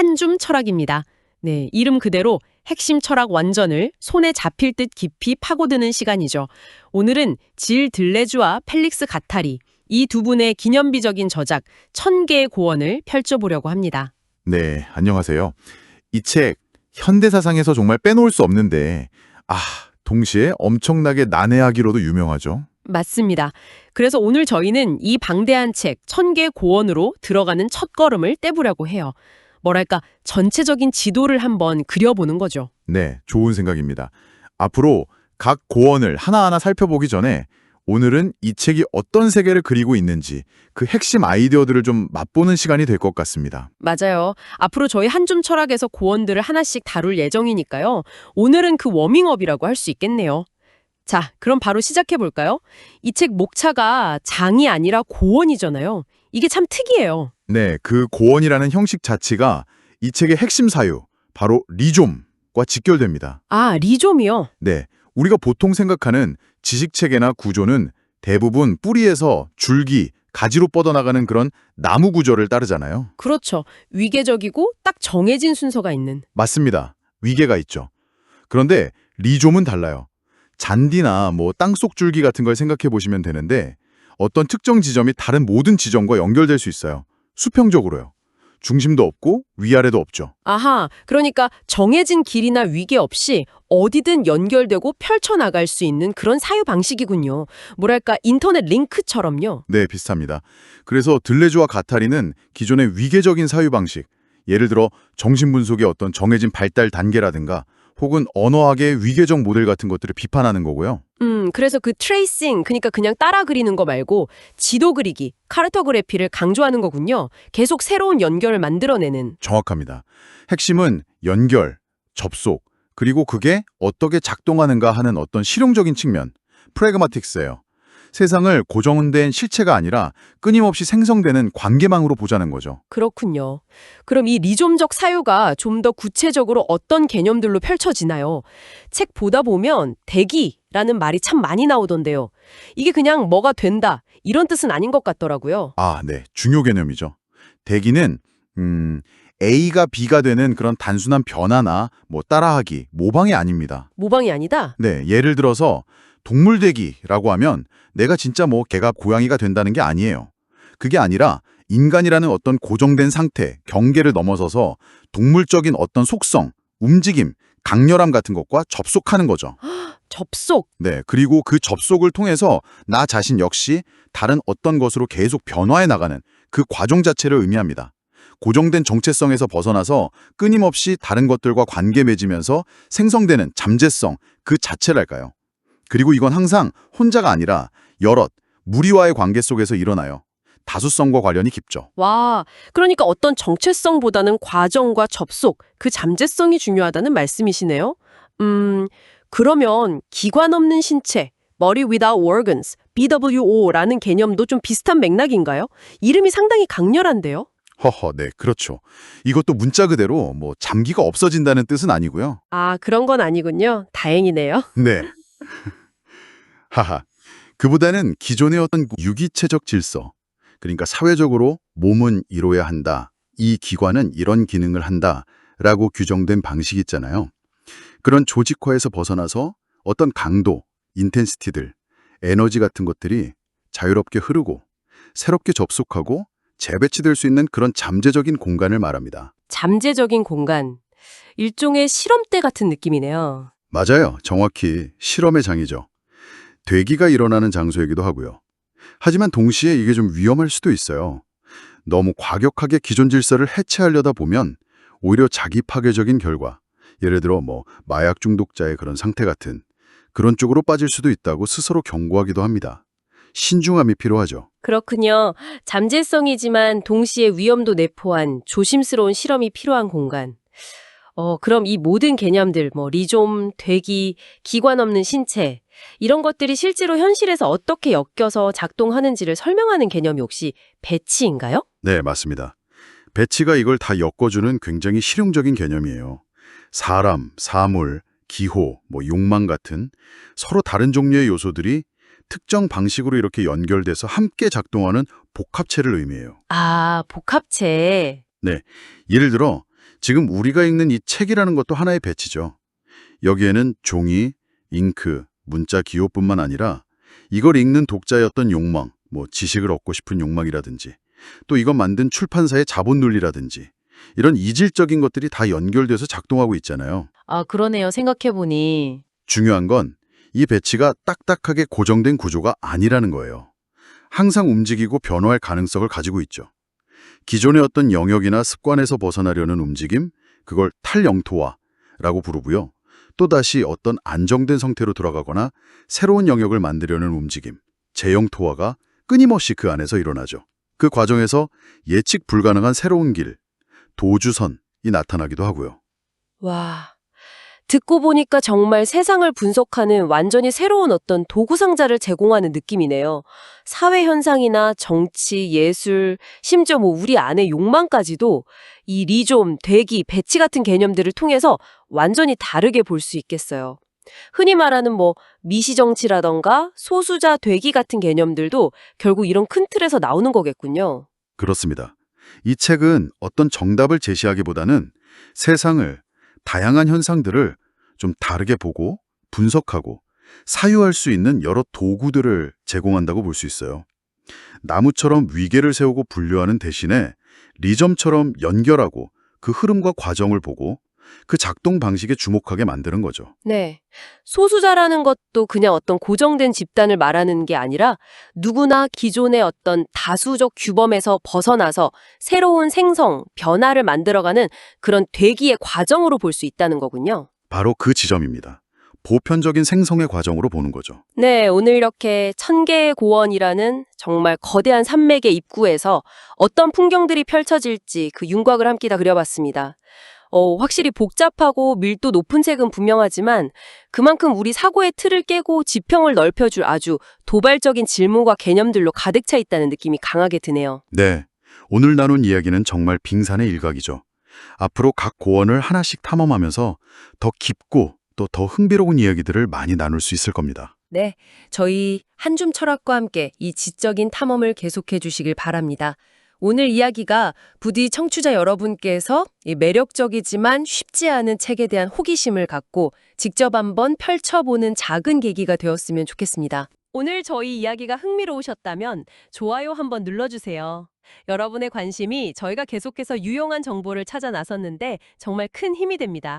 한줌 철학입니다. 네, 이름 그대로 핵심 철학 완전을 손에 잡힐 듯 깊이 파고드는 시간이죠. 오늘은 질 들레주와 펠릭스 가타리 이 두 분의 기념비적인 저작 천 개의 고언을 펼쳐보려고 합니다. 네, 안녕하세요. 이 책 현대사상에서 정말 빼놓을 수 없는데 아, 동시에 엄청나게 난해하기로도 유명하죠. 맞습니다. 그래서 오늘 저희는 이 방대한 책천개 고언으로 들어가는 첫 걸음을 떼보려고 해요. 뭐랄까 전체적인 지도를 한번 그려보는 거죠. 네, 좋은 생각입니다. 앞으로 각 고언을 하나하나 살펴보기 전에 오늘은 이 책이 어떤 세계를 그리고 있는지 그 핵심 아이디어들을 좀 맛보는 시간이 될 것 같습니다. 맞아요. 앞으로 저희 한줌 철학에서 고언들을 하나씩 다룰 예정이니까요. 오늘은 그 워밍업이라고 할 수 있겠네요. 자, 그럼 바로 시작해 볼까요? 이 책 목차가 장이 아니라 고언이잖아요. 이게 참 특이해요. 네, 그 고언이라는 형식 자체가 이 책의 핵심 사유, 바로 리좀과 직결됩니다. 아, 리좀이요. 네, 우리가 보통 생각하는 지식체계나 구조는 대부분 뿌리에서 줄기, 가지로 뻗어나가는 그런 나무 구조를 따르잖아요. 그렇죠. 위계적이고 딱 정해진 순서가 있는. 맞습니다. 위계가 있죠. 그런데 리좀은 달라요. 잔디나 뭐 땅속 줄기 같은 걸 생각해 보시면 되는데 어떤 특정 지점이 다른 모든 지점과 연결될 수 있어요. 수평적으로요. 중심도 없고 위아래도 없죠. 아하, 그러니까 정해진 길이나 위계 없이 어디든 연결되고 펼쳐나갈 수 있는 그런 사유 방식이군요. 뭐랄까 인터넷 링크처럼요. 네, 비슷합니다. 그래서 들레주와 가타리는 기존의 위계적인 사유 방식, 예를 들어 정신분석의 어떤 정해진 발달 단계라든가 혹은 언어학의 위계적 모델 같은 것들을 비판하는 거고요. 음, 그래서 그 트레이싱, 그러니까 그냥 따라 그리는 거 말고 지도 그리기, 카르토그래피를 강조하는 거군요. 계속 새로운 연결을 만들어내는. 정확합니다. 핵심은 연결, 접속, 그리고 그게 어떻게 작동하는가 하는 어떤 실용적인 측면, 프레그마틱스예요. 세상을 고정된 실체가 아니라 끊임없이 생성되는 관계망으로 보자는 거죠. 그렇군요. 그럼 이 리좀적 사유가 좀 더 구체적으로 어떤 개념들로 펼쳐지나요? 책 보다 보면 대기라는 말이 참 많이 나오던데요. 이게 그냥 뭐가 된다 이런 뜻은 아닌 것 같더라고요. 아, 네. 중요 개념이죠. 대기는 음, A가 B가 되는 그런 단순한 변화나 뭐 따라하기, 모방이 아닙니다. 모방이 아니다? 네, 예를 들어서 동물대기라고 하면 내가 진짜 뭐 개가 고양이가 된다는 게 아니에요. 그게 아니라 인간이라는 어떤 고정된 상태, 경계를 넘어서서 동물적인 어떤 속성, 움직임, 강렬함 같은 것과 접속하는 거죠. 접속. 네, 그리고 그 접속을 통해서 나 자신 역시 다른 어떤 것으로 계속 변화해 나가는 그 과정 자체를 의미합니다. 고정된 정체성에서 벗어나서 끊임없이 다른 것들과 관계 맺으면서 생성되는 잠재성 그 자체랄까요. 그리고 이건 항상 혼자가 아니라 여럿, 무리와의 관계 속에서 일어나요. 다수성과 관련이 깊죠. 와, 그러니까 어떤 정체성보다는 과정과 접속, 그 잠재성이 중요하다는 말씀이시네요. 음, 그러면 기관 없는 신체, body without organs, BWO라는 개념도 좀 비슷한 맥락인가요? 이름이 상당히 강렬한데요? 허허, 네, 그렇죠. 이것도 문자 그대로 뭐 잠기가 없어진다는 뜻은 아니고요. 아, 그런 건 아니군요. 다행이네요. 네. 하하. 그보다는 기존의 어떤 유기체적 질서, 그러니까 사회적으로 몸은 이뤄야 한다, 이 기관은 이런 기능을 한다, 라고 규정된 방식이 있잖아요. 그런 조직화에서 벗어나서 어떤 강도, 인텐시티들, 에너지 같은 것들이 자유롭게 흐르고 새롭게 접속하고 재배치될 수 있는 그런 잠재적인 공간을 말합니다. 잠재적인 공간. 일종의 실험대 같은 느낌이네요. 맞아요. 정확히 실험의 장이죠. 되기가 일어나는 장소이기도 하고요. 하지만 동시에 이게 좀 위험할 수도 있어요. 너무 과격하게 기존 질서를 해체하려다 보면 오히려 자기 파괴적인 결과, 예를 들어 뭐 마약 중독자의 그런 상태 같은 그런 쪽으로 빠질 수도 있다고 스스로 경고하기도 합니다. 신중함이 필요하죠. 그렇군요. 잠재성이지만 동시에 위험도 내포한 조심스러운 실험이 필요한 공간. 어, 그럼 이 모든 개념들, 뭐, 리좀, 되기, 기관 없는 신체, 이런 것들이 실제로 현실에서 어떻게 엮여서 작동하는지를 설명하는 개념이 혹시 배치인가요? 네, 맞습니다. 배치가 이걸 다 엮어주는 굉장히 실용적인 개념이에요. 사람, 사물, 기호, 뭐 욕망 같은 서로 다른 종류의 요소들이 특정 방식으로 이렇게 연결돼서 함께 작동하는 복합체를 의미해요. 아, 복합체. 예를 들어 지금 우리가 읽는 이 책이라는 것도 하나의 배치죠. 여기에는 종이, 잉크, 문자 기호뿐만 아니라 이걸 읽는 독자의 어떤 욕망, 뭐 지식을 얻고 싶은 욕망이라든지 또 이걸 만든 출판사의 자본 논리라든지 이런 이질적인 것들이 다 연결돼서 작동하고 있잖아요. 아, 그러네요. 생각해보니. 중요한 건 이 배치가 딱딱하게 고정된 구조가 아니라는 거예요. 항상 움직이고 변화할 가능성을 가지고 있죠. 기존의 어떤 영역이나 습관에서 벗어나려는 움직임, 그걸 탈영토화라고 부르고요. 또다시 어떤 안정된 상태로 돌아가거나 새로운 영역을 만들려는 움직임, 재영토화가 끊임없이 그 안에서 일어나죠. 그 과정에서 예측 불가능한 새로운 길, 도주선이 나타나기도 하고요. 와. 듣고 보니까 정말 세상을 분석하는 완전히 새로운 어떤 도구 상자를 제공하는 느낌이네요. 사회 현상이나 정치, 예술, 심지어 뭐 우리 안의 욕망까지도 이 리좀, 대기, 배치 같은 개념들을 통해서 완전히 다르게 볼 수 있겠어요. 흔히 말하는 뭐 미시정치라던가 소수자 되기 같은 개념들도 결국 이런 큰 틀에서 나오는 거겠군요. 그렇습니다. 이 책은 어떤 정답을 제시하기보다는 세상을, 다양한 현상들을 좀 다르게 보고 분석하고 사유할 수 있는 여러 도구들을 제공한다고 볼 수 있어요. 나무처럼 위계를 세우고 분류하는 대신에 리점처럼 연결하고 그 흐름과 과정을 보고 그 작동 방식에 주목하게 만드는 거죠. 네. 소수자라는 것도 그냥 어떤 고정된 집단을 말하는 게 아니라 누구나 기존의 어떤 다수적 규범에서 벗어나서 새로운 생성, 변화를 만들어가는 그런 되기의 과정으로 볼 수 있다는 거군요. 바로 그 지점입니다. 보편적인 생성의 과정으로 보는 거죠. 네, 오늘 이렇게 천개의 고원이라는 정말 거대한 산맥의 입구에서 어떤 풍경들이 펼쳐질지 그 윤곽을 함께 다 그려봤습니다. 어, 확실히 복잡하고 밀도 높은 책은 분명하지만 그만큼 우리 사고의 틀을 깨고 지평을 넓혀줄 아주 도발적인 질문과 개념들로 가득 차 있다는 느낌이 강하게 드네요. 네, 오늘 나눈 이야기는 정말 빙산의 일각이죠. 앞으로 각 고원을 하나씩 탐험하면서 더 깊고 또 더 흥미로운 이야기들을 많이 나눌 수 있을 겁니다. 네, 저희 한줌 철학과 함께 이 지적인 탐험을 계속해 주시길 바랍니다. 오늘 이야기가 부디 청취자 여러분께서 이 매력적이지만 쉽지 않은 책에 대한 호기심을 갖고 직접 한번 펼쳐보는 작은 계기가 되었으면 좋겠습니다. 오늘 저희 이야기가 흥미로우셨다면 좋아요 한번 눌러주세요. 여러분의 관심이 저희가 계속해서 유용한 정보를 찾아 나섰는데 정말 큰 힘이 됩니다.